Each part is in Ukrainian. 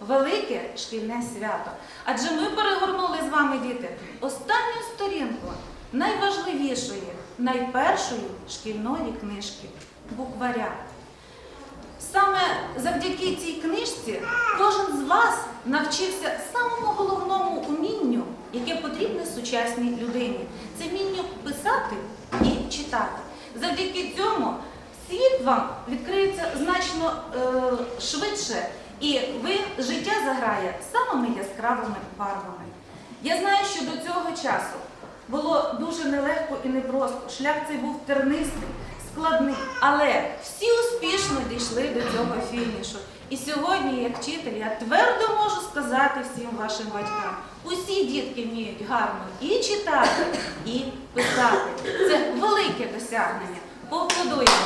Велике шкільне свято, адже ми перегорнули з вами, діти, останню сторінку найважливішої, найпершої шкільної книжки букваря. Саме завдяки цій книжці кожен з вас навчився самому головному умінню, яке потрібне сучасній людині. Це вмінню писати і читати. Завдяки цьому світ вам відкриється значно е, швидше, і ви життя заграє самими яскравими барвами. Я знаю, що до цього часу було дуже нелегко і непросто. Шлях цей був тернистий, складний, але всі успішно дійшли до цього фінішу. І сьогодні, як вчитель, я твердо можу сказати всім вашим батькам: усі дітки вміють гарно і читати, і писати. Це велике досягнення. Поаплодуємо.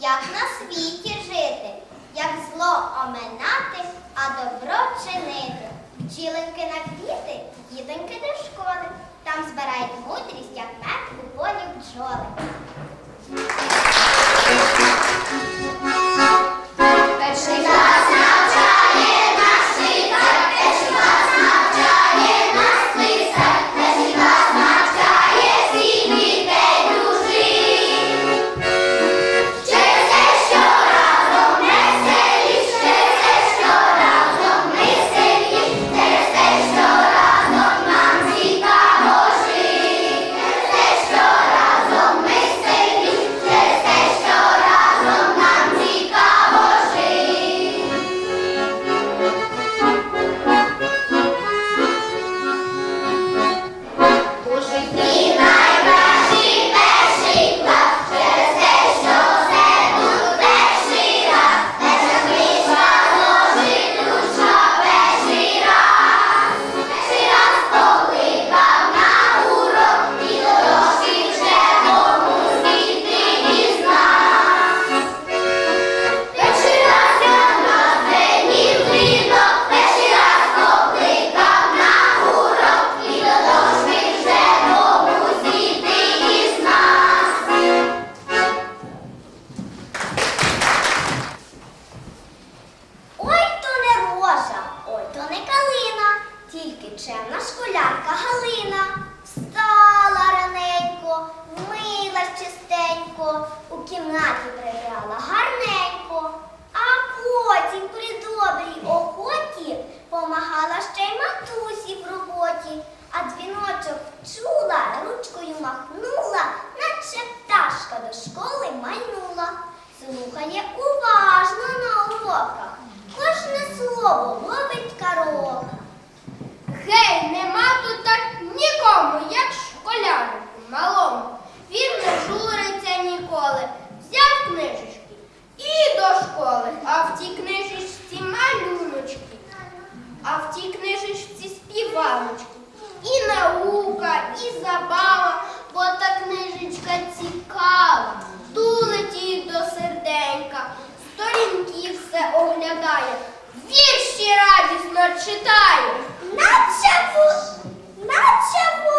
Як на світі жити, як зло оминати, а добро чинити. Бджілинки на квіти, дітоньки до школи. Там збирають мудрість, як мед у полі бджоли. Перший співаночки. І наука, і забава, бо та книжечка цікава, тулить її до серденька, сторінки все оглядає, вірші радісно читає. Ву... наче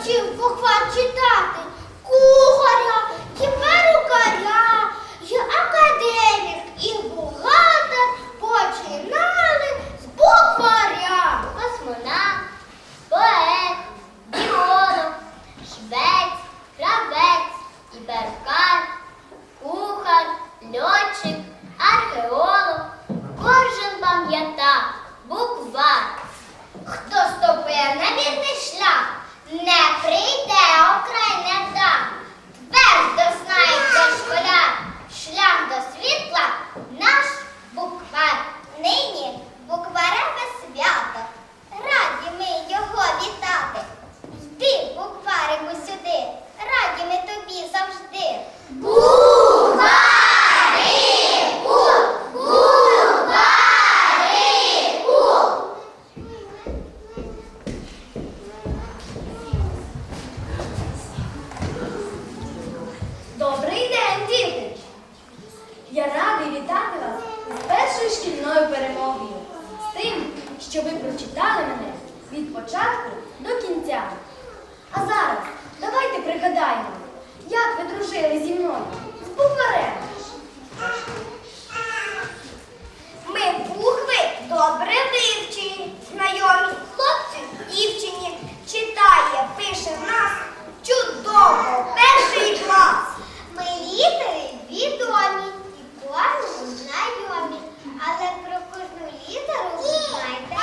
навчив похват читати, кухаря, тепер рукаря, я академік і. мовою, з тим, що ви прочитали мене від початку до кінця. А зараз давайте пригадаємо, як ви дружили зі мною з букварем. Ми букви добре вивчені, знайомі хлопці дівчині. Читає, пише в нас чудово, перший клас. Ми літери відомі і кожному знайомі але про кожну літеру знайте.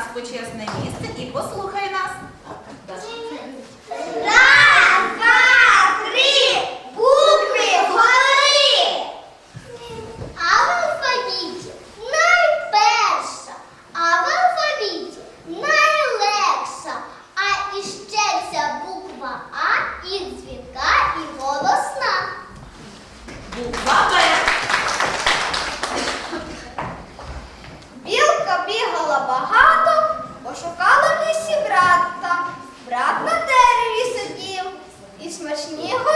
нас почесне місце і послухай нас. Снігу